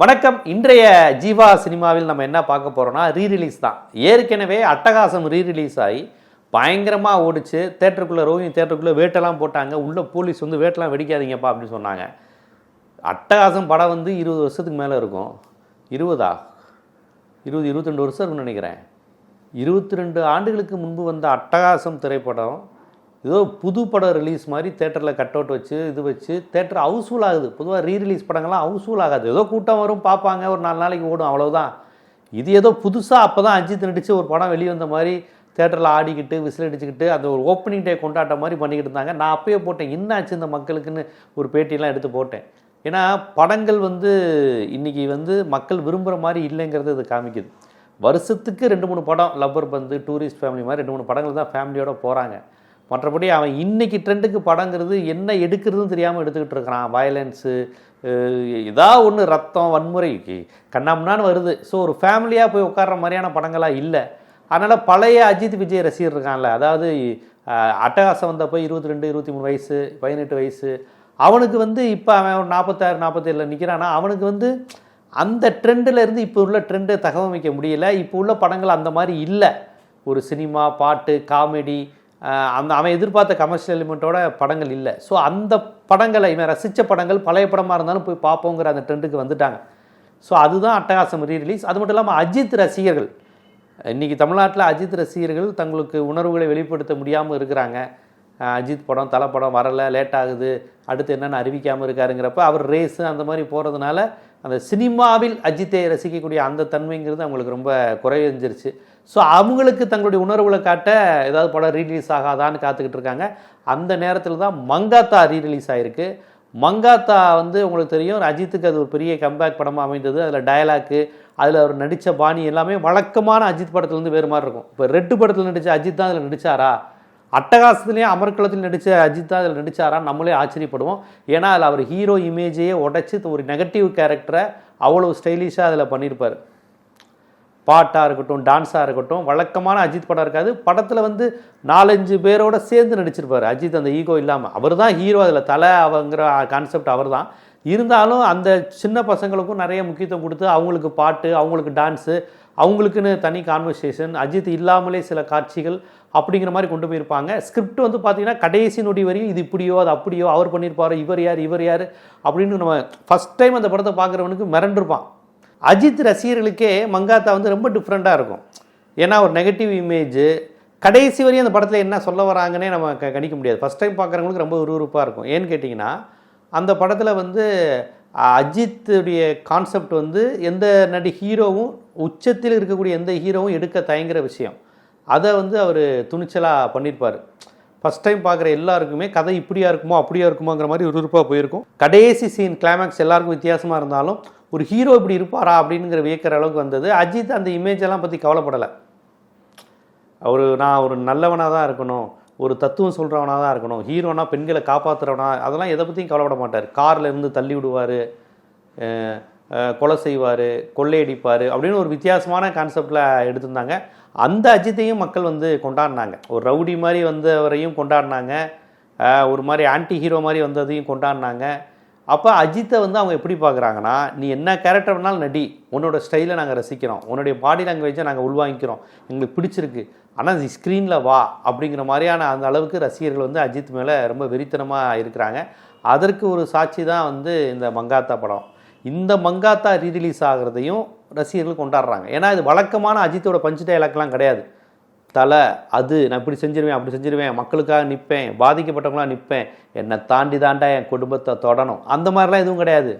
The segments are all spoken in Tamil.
வணக்கம். இன்றைய ஜீவா சினிமாவில் நம்ம என்ன பார்க்க போகிறோம்னா ரீரிலீஸ் தான். ஏற்கனவே அட்டகாசம் ரீரிலீஸ் ஆகி பயங்கரமாக ஓடிச்சு. தேட்டருக்குள்ளே ரோஹிணி தேட்டருக்குள்ளே வேட்டெல்லாம் போட்டாங்க. உள்ளே போலீஸ் வந்து வேட்டெல்லாம் வெடிக்காதீங்கப்பா அப்படின்னு சொன்னாங்க. அட்டகாசம் படம் வந்து இருபது வருஷத்துக்கு மேலே இருக்கும். இருபதா? இருபது இருபத்தெண்டு வருஷம் இருக்கும்னு நினைக்கிறேன். இருபத்தி ரெண்டு ஆண்டுகளுக்கு முன்பு வந்த அட்டகாசம் திரைப்படம் ஏதோ புது படம் ரிலீஸ் மாதிரி தேட்டரில் கட் அவுட் வச்சு இது வச்சு தேட்டர் ஹவுஸ்ஃபுல் ஆகுது. பொதுவாக ரீ ரிலீஸ் படங்கள்லாம் ஹவுஸ்ஃபுல் ஆகாது. ஏதோ கூட்டம் வரும் பார்ப்பாங்க ஒரு நாலு நாளைக்கு ஓடும் அவ்வளோதான் இது ஏதோ புதுசாக அப்போ தான் அஜித் நடித்து ஒரு படம் வெளியே வந்த மாதிரி தேட்டரில் ஆடிக்கிட்டு விசில் அடிச்சுக்கிட்டு அந்த ஒரு ஓப்பனிங் டே கொண்டாட்ட மாதிரி பண்ணிக்கிட்டு இருந்தாங்க. நான் அப்பயே போட்டேன் என்ன ஆச்சு இந்த மக்களுக்குன்னு ஒரு பேட்டியெலாம் எடுத்து போட்டேன். ஏன்னா படங்கள் வந்து இன்னைக்கு வந்து மக்கள் விரும்புகிற மாதிரி இல்லைங்கிறது இது காமிக்குது. வருஷத்துக்கு ரெண்டு மூணு படம் லப்பர் பந்து டூரிஸ்ட் ஃபேமிலி மாதிரி ரெண்டு மூணு படங்கள் தான் ஃபேமிலியோடு போகிறாங்க மற்றபடி அவன் இன்னைக்கு ட்ரெண்டுக்கு படங்கிறது என்ன எடுக்கிறதுன்னு தெரியாமல் எடுத்துக்கிட்டு இருக்கிறான். வயலன்ஸு இதாக ஒன்று ரத்தம் வன்முறை. கண்ணாமுன்னான்னு வருது. ஸோ ஒரு ஃபேமிலியாக போய் உட்கார்ற மாதிரியான படங்களாக இல்லை. அதனால் பழைய அஜித் விஜய் ரசிகர் இருக்கான்ல. அதாவது அட்டகாசம் வந்தப்போ இருபத்தி ரெண்டு இருபத்தி மூணு வயசு பதினெட்டு வயசு. அவனுக்கு வந்து இப்போ அவன் ஒரு நாற்பத்தாறு நாற்பத்தேழில் நிற்கிறானா அவனுக்கு வந்து அந்த ட்ரெண்டில் இருந்து இப்போ உள்ள ட்ரெண்டை தகவமைக்க முடியல. இப்போ உள்ள படங்கள் அந்த மாதிரி இல்லை. ஒரு சினிமா பாட்டு காமெடி அந்த அவன் எதிர்பார்த்த கமர்ஷியல் எலிமெண்ட்டோட படங்கள் இல்லை. ஸோ அந்த படங்களை இவன் ரசித்த படங்கள் பழைய படமாக இருந்தாலும் போய் பார்ப்போங்கிற அந்த ட்ரெண்டுக்கு வந்துட்டாங்க. ஸோ அதுதான் அட்டகாசம் ரீ ரிலீஸ் அது மட்டும் இல்லாமல் அஜித் ரசிகர்கள் இன்றைக்கி தமிழ்நாட்டில் அஜித் ரசிகர்கள் தங்களுக்கு உணர்வுகளை வெளிப்படுத்த முடியாமல் இருக்கிறாங்க. அஜித் படம் தலை படம் வரலை லேட் ஆகுது அடுத்து என்னென்னு அறிவிக்காமல் இருக்காருங்கிறப்ப அவர் ரேஸு அந்த மாதிரி போகிறதுனால அந்த சினிமாவில் அஜித்தை ரசிக்கக்கூடிய அந்த தன்மைங்கிறது அவங்களுக்கு ரொம்ப குறைஞ்சிருச்சு ஸோ அவங்களுக்கு தங்களுடைய உணர்வுகளை காட்ட ஏதாவது படம் ரீரிலீஸ் ஆகாதான்னு காத்துக்கிட்டு இருக்காங்க. அந்த நேரத்தில் தான் மங்காத்தா ரீரிலீஸ் ஆகிருக்கு மங்காத்தா வந்து உங்களுக்கு தெரியும் அஜித்துக்கு அது ஒரு பெரிய கம்பேக் படமாக அமைந்தது. அதில் டயலாக்கு அதில் அவர் நடித்த பாணி எல்லாமே வழக்கமான அஜித் படத்துலேருந்து வேறு மாதிரி இருக்கும். இப்போ ரெட்டு படத்தில் நடித்த அஜித் தான் அதில் நடித்தாரா அட்டகாசத்துலேயே அமர்க்களத்தில் நடித்த அஜித் தான் அதில் நடித்தாரா நம்மளே ஆச்சரியப்படுவோம். ஏன்னா அதில் அவர் ஹீரோ இமேஜையே உடைச்சி ஒரு நெகட்டிவ் கேரக்டரை அவ்வளோ ஸ்டைலிஷாக அதில் பண்ணியிருப்பார் பாட்டாக இருக்கட்டும் டான்ஸாக இருக்கட்டும் வழக்கமான அஜித் படம் இருக்காது. படத்தில் வந்து நாலஞ்சு பேரோட சேர்ந்து நடிச்சிருப்பார். அஜித் அந்த ஈகோ இல்லாமல் அவர் தான் ஹீரோ அதில் தலை அவங்கிற கான்செப்ட் அவர் தான் இருந்தாலும் அந்த சின்ன பசங்களுக்கும் நிறைய முக்கியத்துவம் கொடுத்து அவங்களுக்கு பாட்டு அவங்களுக்கு டான்ஸு அவங்களுக்குன்னு தனி கான்வர்சேஷன் அஜித் இல்லாமலே சில காட்சிகள் அப்படிங்கிற மாதிரி கொண்டு போயிருப்பாங்க. ஸ்கிரிப்ட் வந்து பார்த்தீங்கன்னா கடைசி நொடி வரையும் இது இப்படியோ அது அப்படியோ அவர் பண்ணியிருப்பார் இவர் யார் இவர் யார் அப்படின்னு நம்ம ஃபஸ்ட் டைம் அந்த படத்தை பார்க்குறவனுக்கு மிரண்டிருப்பான். அஜித் ரசிகர்களுக்கே மங்காத்தா வந்து ரொம்ப டிஃப்ரெண்ட்டாக இருக்கும். ஏன்னா ஒரு நெகட்டிவ் இமேஜ் கடைசி வரையும் அந்த படத்தில் என்ன சொல்ல வராங்கன்னே நம்ம க கணிக்க முடியாது. ஃபஸ்ட் டைம் பார்க்குறவங்களுக்கு ரொம்ப விறுவிறுப்பாக இருக்கும். ஏன்னு கேட்டிங்கன்னா அந்த படத்தில் வந்து அஜித்துடைய கான்செப்ட் வந்து எந்த நடி ஹீரோவும் உச்சத்தில் இருக்கக்கூடிய எந்த ஹீரோவும் எடுக்க தயங்குற விஷயம். அதை வந்து அவர் துணிச்சலாக பண்ணியிருப்பார் ஃபஸ்ட் டைம் பார்க்குற எல்லாருக்குமே கதை இப்படியா இருக்குமோ அப்படியா இருக்குமோங்கிற மாதிரி விறுவிறுப்பாக போயிருக்கும். கடைசி சீன் கிளைமேக்ஸ் எல்லாருக்கும் வித்தியாசமாக இருந்தாலும் ஒரு ஹீரோ இப்படி இருப்பாரா அப்படிங்கிற வியக்கிற அளவுக்கு வந்தது. அஜித் அந்த இமேஜ் எல்லாம் பற்றி கவலைப்படலை. அவர் நான் ஒரு நல்லவனாக தான் இருக்கணும். ஒரு தத்துவம் சொல்கிறவனாக தான் இருக்கணும். ஹீரோனா பெண்களை காப்பாற்றுறவனா அதெல்லாம் எதை பற்றியும் கவலைப்பட மாட்டார். காரில் இருந்து தள்ளி விடுவார். கொலை செய்வார். கொள்ளையடிப்பார் அப்படின்னு ஒரு வித்தியாசமான கான்செப்டில் எடுத்திருந்தாங்க. அந்த அஜித்தையும் மக்கள் வந்து கொண்டாடினாங்க. ஒரு ரவுடி மாதிரி வந்தவரையும் கொண்டாடினாங்க. ஒரு மாதிரி ஆன்டி ஹீரோ மாதிரி வந்ததையும் கொண்டாடினாங்க. அப்போ அஜித்தை வந்து அவங்க எப்படி பார்க்குறாங்கன்னா நீ என்ன கேரக்டர் வேணாலும் நடி உன்னோட ஸ்டைலை நாங்கள் ரசிக்கிறோம் உன்னுடைய பாடி லாங்குவேஜை நாங்கள் உள்வாங்கிக்கிறோம் எங்களுக்கு பிடிச்சிருக்கு ஆனால் நீ ஸ்க்ரீனில் வா அப்படிங்கிற மாதிரியான அந்த அளவுக்கு ரசிகர்கள் வந்து அஜித் மேலே ரொம்ப வெறித்தனமாக இருக்கிறாங்க. அதற்கு ஒரு சாட்சி தான் வந்து இந்த மங்காத்தா படம். இந்த மங்காத்தா ரீரிலீஸ் ஆகிறதையும் ரசிகர்கள் கொண்டாடுறாங்க. ஏன்னா இது வழக்கமான அஜித்தோட பஞ்சு டைலாக்லாம் கிடையாது. தலை அது நான் இப்படி செஞ்சிருவேன் அப்படி செஞ்சிருவேன் மக்களுக்காக நிற்பேன் பாதிக்கப்பட்டவங்களாக நிற்பேன் என்னை தாண்டி தாண்டா என் குடும்பத்தை தொடணும். அந்த மாதிரிலாம் எதுவும் கிடையாது.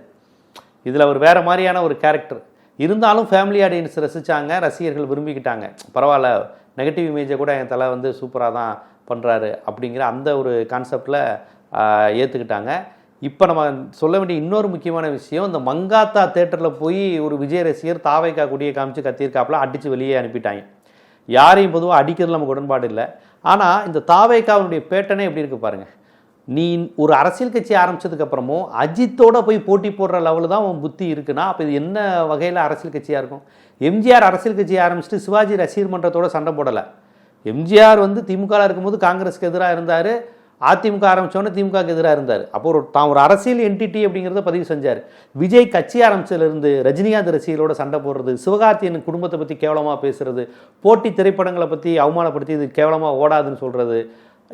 இதில் ஒரு வேறு மாதிரியான ஒரு கேரக்டர் இருந்தாலும் ஃபேமிலி ஆடியன்ஸ் ரசித்தாங்க ரசிகர்கள் விரும்பிக்கிட்டாங்க. பரவாயில்ல நெகட்டிவ் இமேஜை கூட என் தலை வந்து சூப்பராக தான் பண்ணுறாரு அப்படிங்கிற அந்த ஒரு கான்செப்டில் ஏற்றுக்கிட்டாங்க இப்போ நம்ம சொல்ல வேண்டிய இன்னொரு முக்கியமான விஷயம் இந்த மங்காத்தா தேட்டரில் போய் ஒரு விஜய் ரசிகர் தாவைக்கா கொடியை காமிச்சு கத்தியிருக்காப்புல அடித்து வெளியே அனுப்பிட்டாங்க. யாரையும் பொதுவாக அடிக்கிறது நமக்கு உடன்பாடு இல்லை. ஆனால் இந்த தாவேக்காவினுடைய பேட்டனே எப்படி இருக்குது பாருங்கள் நீ ஒரு அரசியல் கட்சி ஆரம்பிச்சதுக்கப்புறமும் அஜித்தோட போய் போட்டி போடுற லெவலில் தான் உன் புத்தி இருக்குன்னா அப்போ இது என்ன வகையில் அரசியல் கட்சியாக இருக்கும்? எம்ஜிஆர் அரசியல் கட்சி ஆரம்பிச்சுட்டு சிவாஜி ரசிகர் மன்றத்தோட சண்டை போடலை. எம்ஜிஆர் வந்து திமுகவில் இருக்கும்போது காங்கிரஸ்க்கு எதிராக இருந்தார். அதிமுக ஆரம்பிச்சோன்னே திமுகக்கு எதிராக இருந்தார். அப்போ ஒரு தான் ஒரு அரசியல் என்டிட்டி அப்படிங்கிறத பதிவு செஞ்சார். விஜய் கட்சி ஆரம்பிச்சதுலேருந்து ரஜினிகாந்த் ரசிகர்களோட சண்டை போடுறது சிவகார்த்தியன் குடும்பத்தை பற்றி கேவலமாக பேசுறது போட்டி திரைப்படங்களை பற்றி அவமானப்படுத்தி இது கேவலமாக ஓடாதுன்னு சொல்கிறது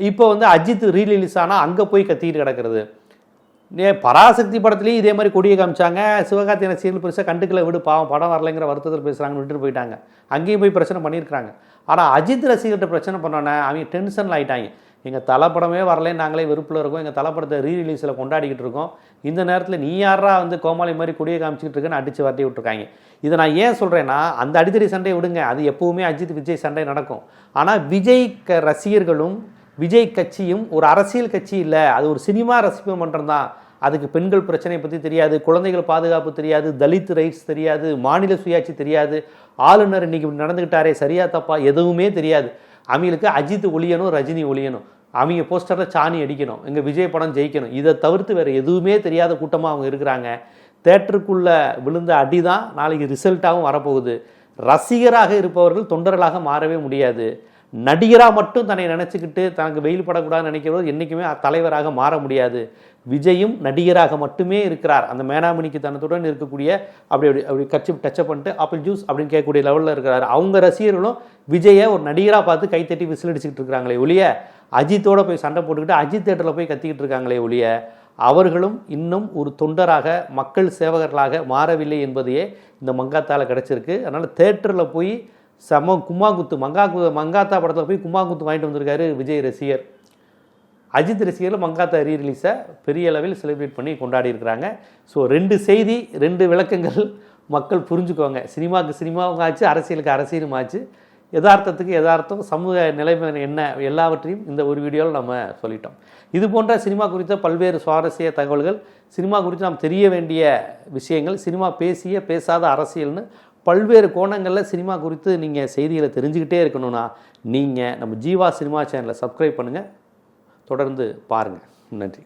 இப்போ வந்து அஜித் ரீலீஸ் ஆனால் அங்கே போய் கத்திக்கிட்டு கிடக்கிறது. பராசக்தி படத்துலேயும் இதே மாதிரி கொடியை காமிச்சாங்க. சிவகார்த்தி ரசிகர்கள் பெருசாக கண்டுக்கல விடு பாவம் படம் வரலைங்கிற வருத்தத்தில் பேசுகிறாங்கன்னு விட்டுட்டு போயிட்டாங்க. அங்கேயும் போய் பிரச்சனை பண்ணியிருக்கிறாங்க. ஆனால் அஜித் ரசிகர்கிட்ட பிரச்சனை பண்ணோன்னே அவங்க டென்ஷனில் ஆகிட்டாங்க எங்கள் தலைப்படமே வரல நாங்களே வெறுப்பில் இருக்கோம். எங்கள் தலைப்படத்தை ரீ ரிலீஸில் கொண்டாடிக்கிட்டு இருக்கோம். இந்த நேரத்தில் நீ யாரா வந்து கோமாளி மாதிரி கொடியை காமிச்சிக்கிட்டு இருக்குன்னு அடித்து வரட்டி விட்டுருக்காங்க. இதை நான் ஏன் சொல்கிறேன்னா அந்த அடித்தடி சண்டையை விடுங்க. அது எப்போவுமே அஜித் விஜய் சண்டை நடக்கும். ஆனால் விஜய் க ரசிகர்களும் விஜய் கட்சியும் ஒரு அரசியல் கட்சி இல்லை. அது ஒரு சினிமா ரசிப்பு மன்றம் தான். அதுக்கு பெண்கள் பிரச்சனை பற்றி தெரியாது குழந்தைகள் பாதுகாப்பு தெரியாது தலித் ரைட்ஸ் தெரியாது மாநில சுயாட்சி தெரியாது. ஆளுநர் இன்னைக்கு நடந்துக்கிட்டாரே சரியா தப்பா எதுவுமே தெரியாது. அவங்களுக்கு அஜித் ஒழியணும் ரஜினி ஒழியணும் அவங்க போஸ்டரில் சாணி அடிக்கணும் எங்கள் விஜய் படம் ஜெயிக்கணும். இதை தவிர்த்து வேறு எதுவுமே தெரியாத கூட்டமாக அவங்க இருக்கிறாங்க. தேட்டருக்குள்ளே விழுந்த அடி தான் நாளைக்கு ரிசல்ட்டாகவும் வரப்போகுது. ரசிகராக இருப்பவர்கள் தொண்டர்களாக மாறவே முடியாது. நடிகராக மட்டும் தன்னை நினச்சிக்கிட்டு தனக்கு வெயில் படக்கூடாதுன்னு நினைக்கிறவர் என்றைக்குமே தலைவராக மாற முடியாது. விஜயும் நடிகராக மட்டுமே இருக்கிறார். அந்த மேனாமணிக்கு தனத்துடன் இருக்கக்கூடிய அப்படி அப்படி அப்படி கட்சி டச்சப் பண்ணிட்டு ஆப்பிள் ஜூஸ் அப்படின்னு கேட்கக்கூடிய லெவலில் இருக்கிறார். அவங்க ரசிகர்களும் விஜயை ஒரு நடிகராக பார்த்து கைத்தட்டி விசில் அடிச்சுக்கிட்டு இருக்கிறாங்களே ஒழிய அஜித்தோடு போய் சண்டை போட்டுக்கிட்டு அஜித் தேட்டரில் போய் கத்திக்கிட்டு இருக்காங்களே ஒழிய அவர்களும் இன்னும் ஒரு தொண்டராக மக்கள் சேவகர்களாக மாறவில்லை என்பதையே இந்த மங்காத்தால் கிடச்சிருக்கு. அதனால் தேட்டரில் போய் செம கும்மாங்குத்து மங்கா மங்காத்தா படத்தில் போய் கும்மாங்குத்து வாங்கிட்டு வந்திருக்காரு விஜய் ரசிகர். அஜித் ரசிகர்கள் மங்காத்தா ரீ ரிலீஸை பெரிய அளவில் செலிப்ரேட் பண்ணி கொண்டாடி இருக்கிறாங்க. ஸோ ரெண்டு செய்தி ரெண்டு விளக்கங்கள் மக்கள் புரிஞ்சுக்குவாங்க சினிமாவுக்கு சினிமாவும் ஆச்சு அரசியலுக்கு அரசியலும் ஆச்சு. யதார்த்தத்துக்கு யதார்த்தம் சமூக நிலைமை என்ன எல்லாவற்றையும் இந்த ஒரு வீடியோவில் நம்ம சொல்லிட்டோம். இது போன்ற சினிமா குறித்த பல்வேறு சுவாரஸ்ய தகவல்கள் சினிமா குறித்து நாம் தெரிய வேண்டிய விஷயங்கள் சினிமா பேசிய பேசாத அரசியல்னு பல்வேறு கோணங்களில் சினிமா குறித்து நீங்கள் செய்திகளை தெரிஞ்சுக்கிட்டே இருக்கணும்னா நீங்கள் நம்ம ஜீவா சினிமா சேனலை சப்ஸ்கிரைப் பண்ணுங்கள் தொடர்ந்து பாருங்கள் நன்றி.